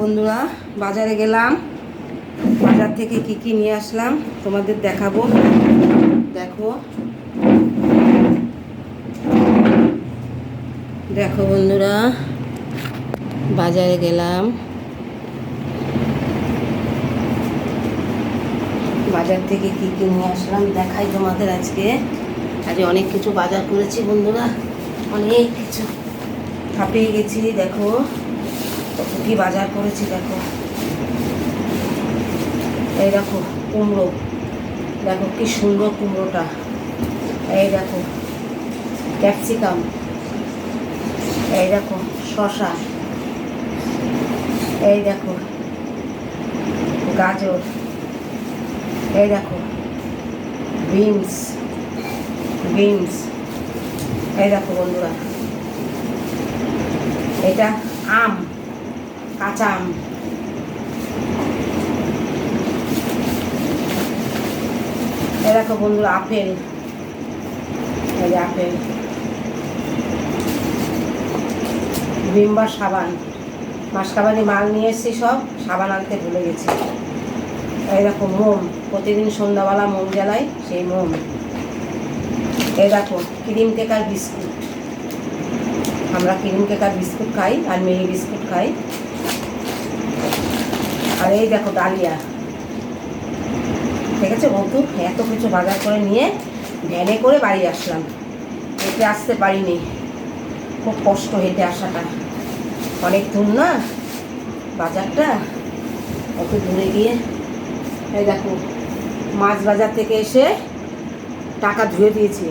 বন্ধুরা, বাজারে গেলাম। বাজার থেকে কি কি নিয়ে আসলাম তোমাদের দেখাবো। দেখো। দেখো বন্ধুরা, বাজারে গেলাম। বাজার থেকে কি কি নিয়ে আসলাম দেখাই তোমাদের আজকে। আজকে অনেক কিছু বাজার করেছি বন্ধুরা। অনেক কিছু। হাঁপিয়ে গেছি, দেখো। কত কি বাজার করেছি, দেখো। এই দেখো, কুমড়ো। দেখো, কি সুন্দর কুমড়োটা। এই দেখো, ক্যাপসিকাম। এই দেখো শশা এই দেখো, গাজর। এই দেখো, বিনস। বিনস। এই দেখো বন্ধুরা, এটা আম। কাঁচা আম। এই দেখো বন্ধুরা, আপেল। এই আপেল। ভিমবার সাবান। মাসকাবানি মাল নিয়ে এসেছি সব, সাবান আনতে ভুলে গেছি। দেখো মোম, প্রতিদিন সন্ধ্যাবেলা মোম জ্বালাই সেই মোম। এই দেখো, ক্রিম কেকার বিস্কুট। আমরা ক্রিম কেকার বিস্কুট খাই আর মেরি বিস্কুট খাই। আর এই দেখো ডালিয়া। ঠিক আছে বন্ধু? এত কিছু বাজার করে নিয়ে ভ্যানে করে বাড়ি আসলাম। হেঁটে আসতে পারিনি। খুব কষ্ট হেঁটে আসাটা। অনেক দূর না বাজারটা? অত দূরে গিয়ে এই দেখো, মাছ বাজার থেকে এসে টাকা ধুয়ে দিয়েছি।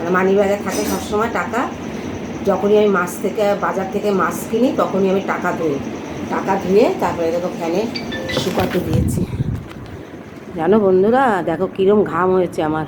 আর মানি ব্যাগে থাকে সবসময় টাকা। যখনই আমি মাছ থেকে, বাজার থেকে মাছ কিনি, তখনই আমি টাকা ধুই টাকা ধুয়ে তারপরে দেখো ফ্যানে শুকাতে দিয়েছি। জানো বন্ধুরা দেখো কীরম ঘাম হয়েছে আমার।